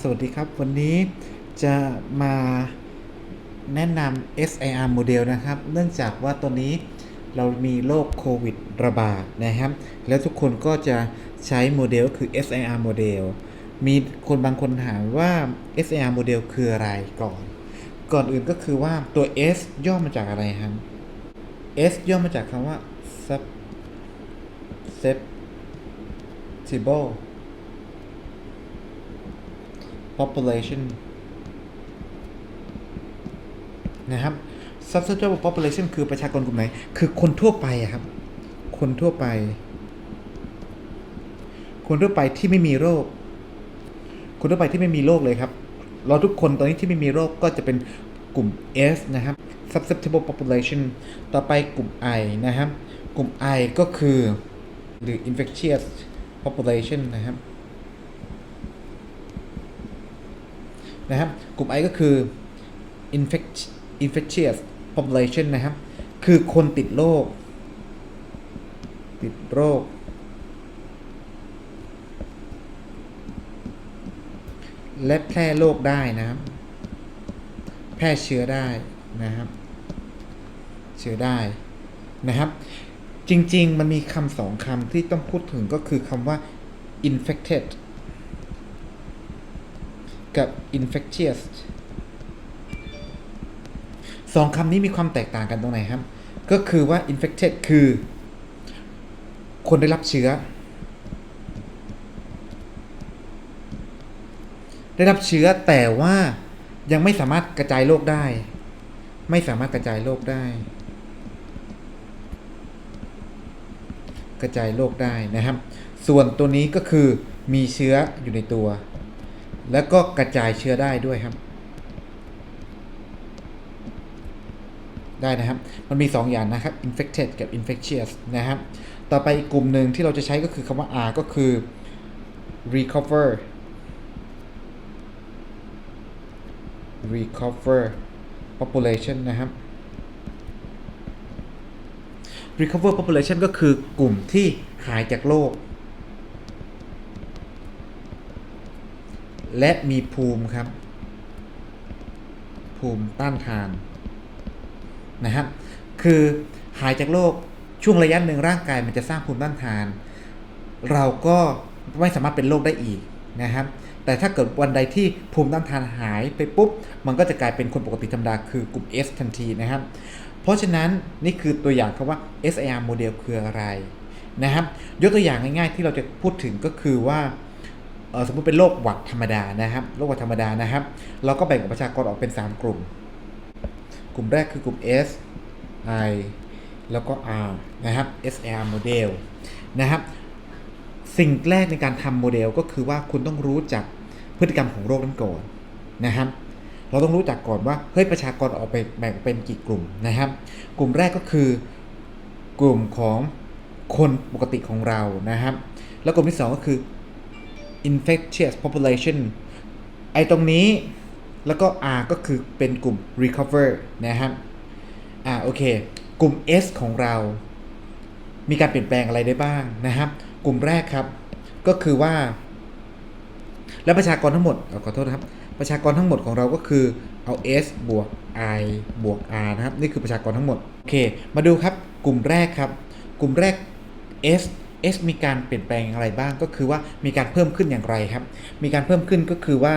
สวัสดีครับวันนี้จะมาแนะนำ SIR โมเดลนะครับ เนื่องจากว่าตอนนี้เรามีโรคโควิดระบาดนะครับ แล้วทุกคนก็จะใช้โมเดลคือ SIR โมเดลมีคนบางคนถามว่า SIR โมเดลคืออะไรก่อน ก่อนอื่นก็คือว่าตัว S ย่อมาจากอะไรครับ S ย่อมาจากคำว่า susceptible population นะครับ susceptible population คือประชากรกลุ่มไหน คือคนทั่วไปอะครับ คนทั่วไป คนทั่วไปที่ไม่มีโรค คนทั่วไปที่ไม่มีโรคเลยครับ เราทุกคนตอนนี้ที่ไม่มีโรคก็จะเป็นกลุ่ม S นะครับ susceptible population ต่อไปกลุ่ม I นะครับ กลุ่ม I ก็คือหรือ infectious population นะครับ นะครับ กลุ่ม I ก็คือ infect infectious population นะครับ คือคนติดโรค ติดโรค และแพร่โรคได้นะครับ แพร่เชื้อได้นะครับ เชื้อได้นะครับ จริง ๆ มันมีคำสองคำที่ต้องพูดถึงก็คือคำว่า infected กับ infectious สองคำนี้มีความแตกต่างกันตรงไหนครับ ก็คือว่า infected คือ คนได้รับเชื้อ ได้รับเชื้อแต่ว่ายังไม่สามารถกระจายโรคได้ ไม่สามารถกระจายโรคได้ กระจายโรคได้นะครับ ส่วนตัวนี้ก็คือมีเชื้ออยู่ในตัว แล้วก็กระจายเชื้อได้ด้วยครับ ได้นะครับ มันมี 2 อย่างนะครับ infected กับ infectious นะครับ ต่อไปอีกกลุ่มหนึ่งที่เราจะใช้ก็คือคำว่า R ก็คือ recover recover population นะครับ recover population ก็คือกลุ่มที่หายจากโรค และมีภูมิครับ ภูมิต้านทานนะครับคือหายจากโรคช่วงระยะหนึ่งร่างกายมันจะสร้างภูมิต้านทาน เราก็ไม่สามารถเป็นโรคได้อีกนะครับ แต่ถ้าเกิดวันใดที่ภูมิต้านทานหายไปปุ๊บ มันก็จะกลายเป็นคนปกติธรรมดาคือกลุ่ม S ทันทีนะครับ เพราะฉะนั้นนี่คือตัวอย่างคำว่า SIR โมเดลคืออะไรนะครับ ยกตัวอย่างง่ายๆที่เราจะพูดถึงก็คือว่า สมมติเป็นโรคหวัดธรรมดานะครับโรคหวัดธรรมดานะครับ เราก็แบ่งประชากรออกเป็น 3 กลุ่ม กลุ่มแรกคือกลุ่ม S I แล้วก็ R นะครับ SR โมเดลนะครับ สิ่งแรกในการทำโมเดลก็คือว่าคุณต้องรู้จักพฤติกรรมของโรคนั้นก่อนนะครับเราต้องรู้จักก่อนว่าเฮ้ยประชากรออกไปแบ่งเป็นกี่กลุ่มนะครับ กลุ่มแรกก็คือกลุ่มของคนปกติของเรานะครับ แล้วกลุ่มที่สองก็คือ infectious population ไอ้ตรงนี้แล้วก็ R ก็คือเป็นกลุ่ม recover นะครับอ่าโอเค กลุ่ม S ของเรา มีการเปลี่ยนแปลงอะไรได้บ้างนะครับ กลุ่มแรกครับ ก็คือว่า และประชากรทั้งหมดขอโทษนะครับ ประชากรทั้งหมดของเราก็คือเอา S บวก I บวก R นะครับ นี่คือประชากรทั้งหมด โอเค มาดูครับ กลุ่มแรกครับ กลุ่มแรก S S มีการเปลี่ยนแปลงอย่างไรบ้างก็คือว่ามีการเพิ่มขึ้นอย่างไรครับ มีการเพิ่มขึ้นก็คือว่า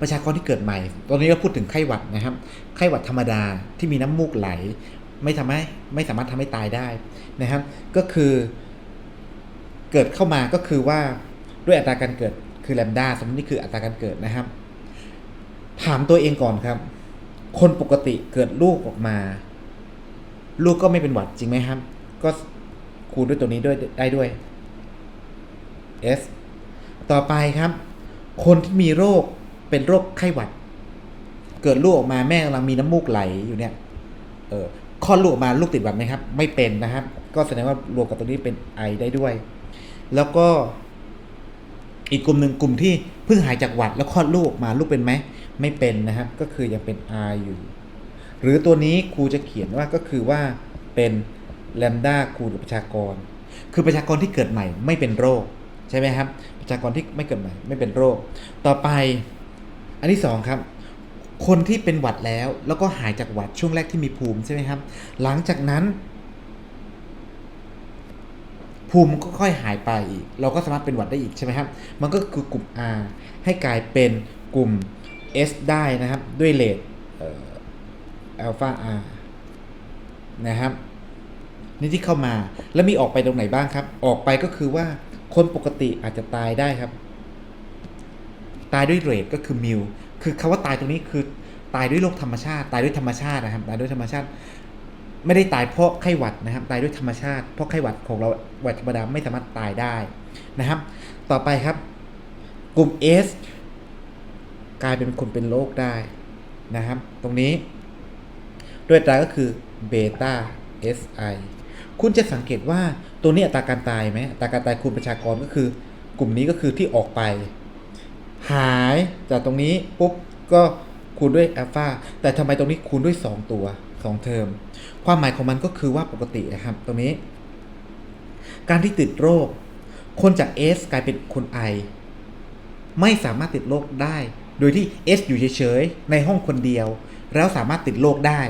ประชากรที่เกิดใหม่ ตอนนี้เราพูดถึงไข้หวัดนะครับ ไข้หวัดธรรมดาที่มีน้ำมูกไหล ไม่ทำให้ไม่สามารถทำให้ตายได้นะครับ ก็คือ เกิดเข้ามาก็คือว่าด้วยอัตราการเกิดคือแลมดาสมมตินี่คืออัตราการเกิดนะครับ ถามตัวเองก่อนครับ คนปกติเกิดลูกออกมา ลูกก็ไม่เป็นหวัดจริงไหมครับ ก็ คูณด้วยตัวนี้ด้วยได้ด้วย S ต่อไปครับ คนที่มีโรคเป็นโรคไข้หวัด เกิดลูกออกมาแม่กำลังมีน้ำมูกไหลอยู่เนี่ยเออคลอดลูกออกมาลูกติดหวัดไหมครับ ไม่เป็นนะครับ ก็แสดงว่ารวมกับตัวนี้เป็นไอได้ด้วย แล้วก็อีกกลุ่มหนึ่งกลุ่มที่เพิ่งหายจากหวัดแล้วคลอดลูกออกมาลูกเป็นไหมไม่เป็นนะครับ ก็คือยังเป็น R อยู่ หรือตัวนี้ครูจะเขียนว่าก็คือว่าเป็น แลมดาคูณกับประชากร คือประชากรที่เกิดใหม่ไม่เป็นโรคใช่ไหมครับ ประชากรที่ไม่เกิดใหม่ไม่เป็นโรค ต่อไปอันที่สองครับคนที่เป็นหวัดแล้วแล้วก็หายจากหวัดช่วงแรกที่มีภูมิใช่ไหมครับ หลังจากนั้น ภูมิก็ค่อยหายไปอีก เราก็สามารถเป็นหวัดได้อีกใช่ไหมครับ มันก็คือกลุ่ม R ให้กลายเป็นกลุ่ม S ได้นะครับ ด้วยเลทอัลฟา R นะครับ นี่ที่เข้ามาแล้วมีออกไปตรงไหนบ้างครับ ออกไปก็คือว่าคนปกติอาจจะตายได้ครับ ตายด้วยเรทก็คือมิลคือคาว่าตายตรงนี้คือตายด้วยโรคธรรมชาติ ตายด้วยธรรมชาตินะครับ ตายด้วยธรรมชาติ ไม่ได้ตายเพราะไข้หวัดนะครับ ตายด้วยธรรมชาติเพราะไข้หวัดของเราหวัดธรรมดาไม่สามารถตายได้นะครับ ต่อไปครับ กลุ่ม S กลายเป็นคนเป็นโรคได้นะครับ ตรงนี้ ด้วยตราก็คือเบต้า SI คุณจะสังเกตว่าตัวนี้อัตราการตายไหมอัตราการตายคูณประชากรก็คือ กลุ่มนี้ก็คือที่ออกไป หายจากตรงนี้ปุ๊บก็คูณด้วยอัลฟาแต่ทำไมตรงนี้คูณด้วย 2 ตัว 2 เทอม ความหมายของมันก็คือว่าปกตินะครับ ตรงนี้ การที่ติดโรค คนจาก S กลายเป็นคน I ไม่สามารถติดโรคได้ โดยที่ S อยู่เฉยๆในห้องคนเดียว แล้วสามารถติดโรคได้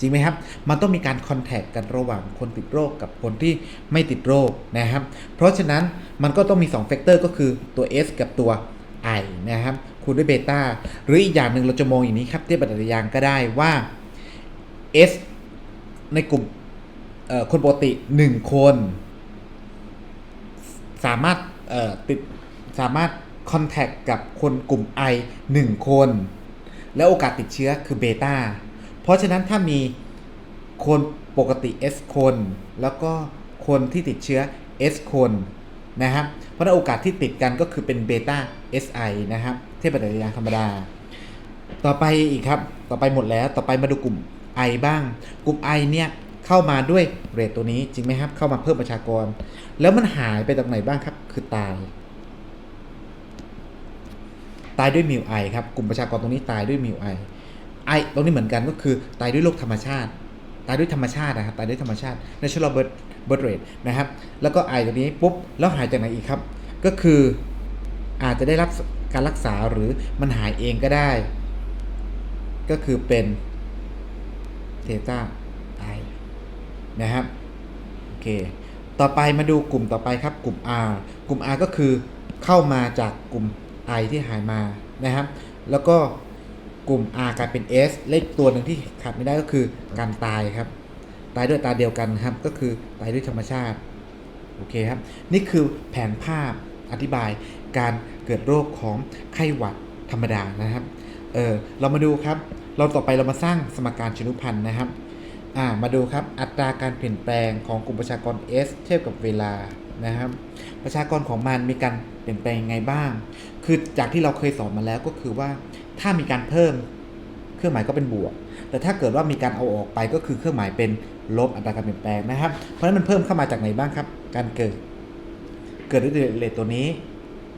จริงไหมครับ มันต้องมีการคอนแทคกันระหว่างคนติดโรคกับคนที่ไม่ติดโรคนะครับ เพราะฉะนั้นมันก็ต้องมี2แฟกเตอร์ก็คือตัว S กับตัว I นะครับคูณด้วยเบต้าหรืออีกอย่างหนึ่งเราจะมองอย่างนี้ครับเทียบปฏิยางก็ได้ว่า S ในกลุ่มคนปกติ 1 คน สามารถติดสามารถคอนแทคกับคนกลุ่ม I 1 คน แล้วโอกาสติดเชื้อคือเบต้า เพราะฉะนั้นถ้ามีคนปกติ S คน แล้วก็คนที่ติดเชื้อ S คนนะครับ เพราะนั้นโอกาสที่ติดกันก็คือเป็นเบต้า SI นะครับ เทียบปฏิกิริยาธรรมดา ต่อไปอีกครับ ต่อไปหมดแล้ว ต่อไปมาดูกลุ่ม I บ้าง กลุ่ม I เนี่ยเข้ามาด้วยเรทตัวนี้จริงไหมครับ เข้ามาเพิ่มประชากร แล้วมันหายไปตรงไหนบ้างครับ คือตาย ตายด้วยมิวไอครับ กลุ่มประชากรตรงนี้ตายด้วยมิวไอ ไอตรงนี้เหมือนกันก็คือตายด้วยโรคธรรมชาติ ตายด้วยธรรมชาตินะครับตายด้วยธรรมชาติ natural birth birth rate นะครับแล้วก็ไอตัวนี้ปุ๊บแล้วหายจากไหนอีกครับ ก็คืออาจจะได้รับการรักษาหรือมันหายเองก็ได้ ก็คือเป็นเทต้าไอนะครับโอเคต่อไปมาดูกลุ่มต่อไปครับกลุ่ม R กลุ่ม R ก็คือเข้ามาจากกลุ่ม I ที่หายมานะครับ แล้วก็ กลุ่ม R กลายเป็น S เลขตัวหนึ่งที่ขาดไม่ได้ก็คือการตายครับ ตายด้วยตาเดียวกันครับ ก็คือตายด้วยธรรมชาติ โอเคครับ นี่คือแผนภาพอธิบายการเกิดโรคของไข้หวัดธรรมดานะครับ เออเรามาดูครับ เราต่อไปเรามาสร้างสมการชนุพันธ์นะครับ อ่า มาดูครับ อัตราการเปลี่ยนแปลงของกลุ่มประชากร S เทียบกับเวลานะครับ ประชากรของมันมีการเปลี่ยนแปลงยังไงบ้าง คือจากที่เราเคยสอนมาแล้วก็คือว่า ถ้ามีการเพิ่มเครื่องหมายก็เป็นบวก แต่ถ้าเกิดว่ามีการเอาออกไปก็คือเครื่องหมายเป็นลบอัตราการเปลี่ยนแปลงนะครับ เพราะฉะนั้นมันเพิ่มเข้ามาจากไหนบ้างครับ การเกิด เกิดด้วยเรทตัวนี้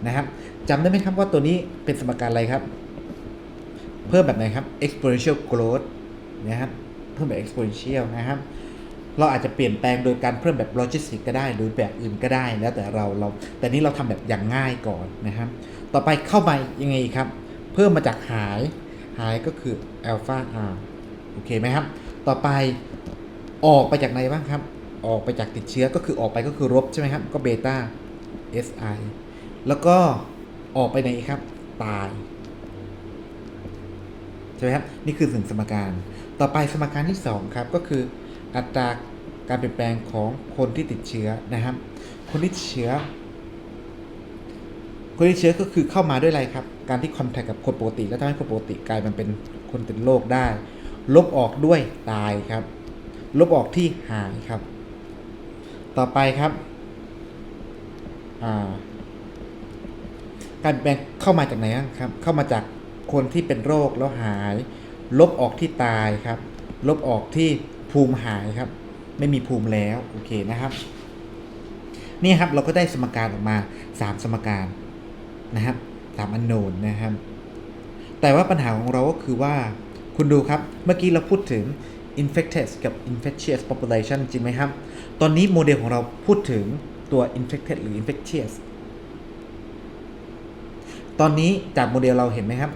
นะครับจำได้ไหมครับว่าตัวนี้เป็นสมการอะไรครับ เพิ่มแบบไหนครับ exponential growth นะครับ เพิ่มแบบ exponential นะครับเราอาจจะเปลี่ยนแปลงโดยการเพิ่มแบบ logistic ก็ได้ หรือแบบอื่นก็ได้แล้วแต่เราเรา แต่นี้เราทำแบบอย่างง่ายก่อนนะครับ ต่อไปเข้ามายังไงครับ พิ่มมาจากหายหายก็คือ alpha r โอเคไหมครับ ต่อไปออกไปจากไหนบ้างครับ ออกไปจากติดเชื้อก็คือออกไปก็คือลบใช่ไหมครับ ก็เบต้า si แล้วก็ออกไปไหนครับ ตายใช่ไหมครับ นี่คือสิ่งสมการ ต่อไปสมการที่ 2 ครับ ก็คืออัตราการเปลี่ยนแปลงของคนที่ติดเชื้อนะครับ คนที่ติดเชื้อ คนที่ติดเชื้อก็คือเข้ามาด้วยอะไรครับ การที่คอนแทคกับคนปกติ แล้วทำให้คนปกติกลายมันเป็นคนติดโรคได้ ลบออกด้วยตายครับ ลบออกที่หายครับ ต่อไปครับาการเปลี่ยนแปลงเข้ามาจากไหนครับ เข้ามาจากคนที่เป็นโรคแล้วหาย ลบออกที่ตายครับ ลบออกที่ภูมิหายครับ ไม่มีภูมิแล้วโอเคนะครับนี่ครับเราก็ได้สมการออกมา 3 สมการ นะครับสามอันโนนนะครับ แต่ว่าปัญหาของเราก็คือว่าคุณดูครับ เมื่อกี้เราพูดถึง infected กับ infectious population จริงไหมครับ ตอนนี้โมเดลของเราพูดถึงตัว infected หรือ infectious ตอนนี้จากโมเดลเราเห็นไหมครับ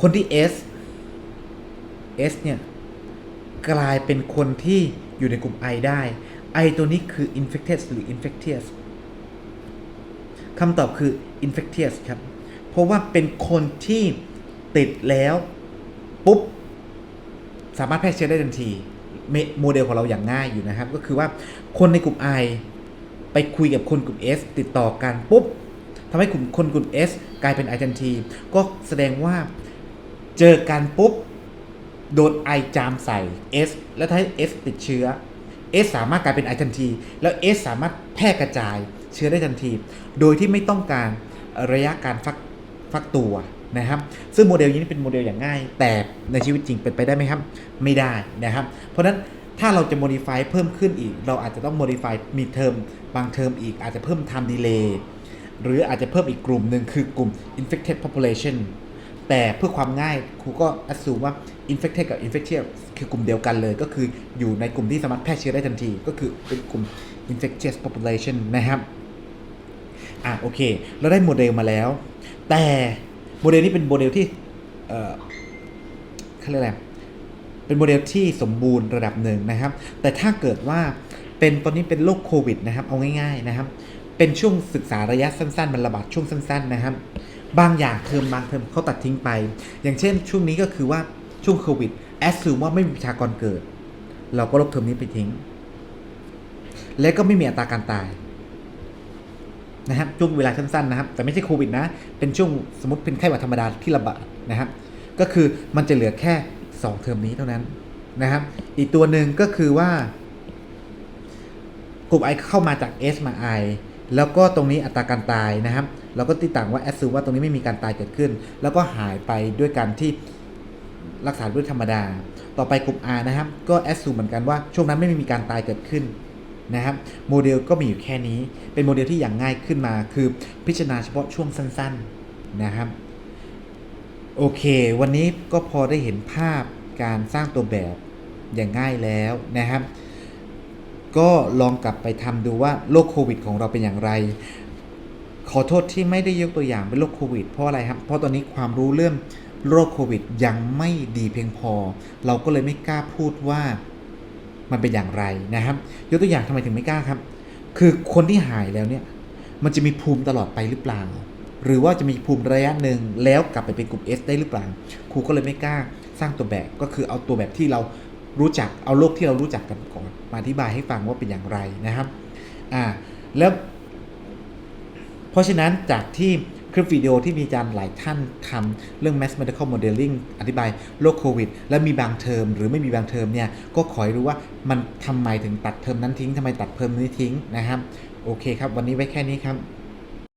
คนที่ S S เนี่ย กลายเป็นคนที่อยู่ในกลุ่ม I ได้ I ตัวนี้คือ infected หรือ infectious คำตอบคือ infectious ครับ เพราะว่าเป็นคนที่ติดแล้วปุ๊บ สามารถแพร่เชื้อได้ทันทีเมโมเดลของเราอย่างง่ายอยู่นะครับ ก็คือว่าคนในกลุ่ม I ไปคุยกับคนกลุ่ม S ติดต่อกันปุ๊บทำให้กลุ่มคนกลุ่ม S กลายเป็น I ทันที ก็แสดงว่าเจอกันปุ๊บ โดน I จามใส่ S แล้วถ้าให้ S ติดเชื้อ S สามารถกลายเป็น I ทันที แล้ว S สามารถแพร่กระจาย เชื้อได้ทันที โดยที่ไม่ต้องการระยะการฟักฟักตัวนะครับ ซึ่งโมเดลนี้เป็นโมเดลอย่างง่าย แต่ในชีวิตจริงเป็นไปได้ไหมครับ ไม่ได้นะครับ เพราะฉะนั้นถ้าเราจะ modify เพิ่มขึ้นอีก เราอาจจะต้อง modify มีเทอมบางเทอมอีก อาจจะเพิ่ม time delay หรืออาจจะเพิ่มอีกกลุ่มหนึ่งคือกลุ่ม infected population แต่เพื่อความง่ายครูก็ assume ว่า infected กับ infectious คือกลุ่มเดียวกันเลย ก็คืออยู่ในกลุ่มที่สามารถแพร่เชื้อได้ทันที ก็คือเป็นกลุ่ม infectious population นะครับ อะโอเค เราได้โมเดลมาแล้ว แต่โมเดลนี้เป็นโมเดลที่เอ่อเขาเรียกอะไรเป็นโมเดลที่สมบูรณ์ระดับหนึ่งนะครับ แต่ถ้าเกิดว่าเป็นตอนนี้เป็นโรคโควิดนะครับ เอาง่าย ๆนะครับ เป็นช่วงศึกษาระยะสั้นๆ มันระบาดช่วงสั้น ๆ นะครับ บางอย่างเทอมบางเทอมเขาตัดทิ้งไป อย่างเช่น ช่วงนี้ก็คือว่าช่วงโควิดแอสซูมว่าไม่มีประชากรเกิด เราก็ลบเทอมนี้ไปทิ้ง และก็ไม่มีอัตราการตาย นะครับช่วงเวลาสั้นๆนะครับ แต่ไม่ใช่โควิดนะ เป็นช่วงสมมติเป็นไข้หวัดธรรมดาที่ระบาดนะครับ ก็คือมันจะเหลือแค่ 2 เทอมนี้เท่านั้นนะครับ อีกตัวหนึ่งก็คือว่ากลุ่ม I เข้ามาจาก S มา I แล้วก็ตรงนี้อัตราการตายนะครับ เราก็ติดต่างว่าแอสซูว่าตรงนี้ไม่มีการตายเกิดขึ้น แล้วก็หายไปด้วยการที่รักษาด้วยธรรมดา ต่อไปกลุ่ม R นะครับ ก็แอสซูเหมือนกันว่าช่วงนั้นไม่มีการตายเกิดขึ้น นะครับโมเดลก็มีอยู่แค่นี้ เป็นโมเดลที่อย่างง่ายขึ้นมาคือพิจารณาเฉพาะช่วงสั้นๆนะครับโอเค วันนี้ก็พอได้เห็นภาพการสร้างตัวแบบอย่างง่ายแล้วนะครับ ก็ลองกลับไปทำดูว่าโรคโควิดของเราเป็นอย่างไร ขอโทษที่ไม่ได้ยกตัวอย่างเป็นโรคโควิดเพราะอะไรครับ เพราะตอนนี้ความรู้เรื่องโรคโควิดยังไม่ดีเพียงพอ เราก็เลยไม่กล้าพูดว่า มันเป็นอย่างไรนะครับ ยกตัวอย่างทำไมถึงไม่กล้าครับ คือคนที่หายแล้วเนี่ยมันจะมีภูมิตลอดไปหรือเปล่า หรือว่าจะมีภูมิระยะหนึ่งแล้วกลับไปเป็นกลุ่ม S ได้หรือเปล่าครูก็เลยไม่กล้าสร้างตัวแบบก็คือเอาตัวแบบที่เรารู้จักเอาโลกที่เรารู้จักกันก่อนมาอธิบายให้ฟังว่าเป็นอย่างไรนะครับอ่าแล้วเพราะฉะนั้นจากที่ คลิปวิดีโอที่มีอาจารย์หลายท่านทำเรื่อง mass medical modeling อธิบายโรคโควิด และมีบางเทอม หรือไม่มีบางเทอมเนี่ย ก็ขอให้รู้ว่ามันทำไมถึงตัดเทอมนั้นทิ้งทำไมตัดเทอมนี้ทิ้งนะครับ โอเคครับ วันนี้ไว้แค่นี้ครับ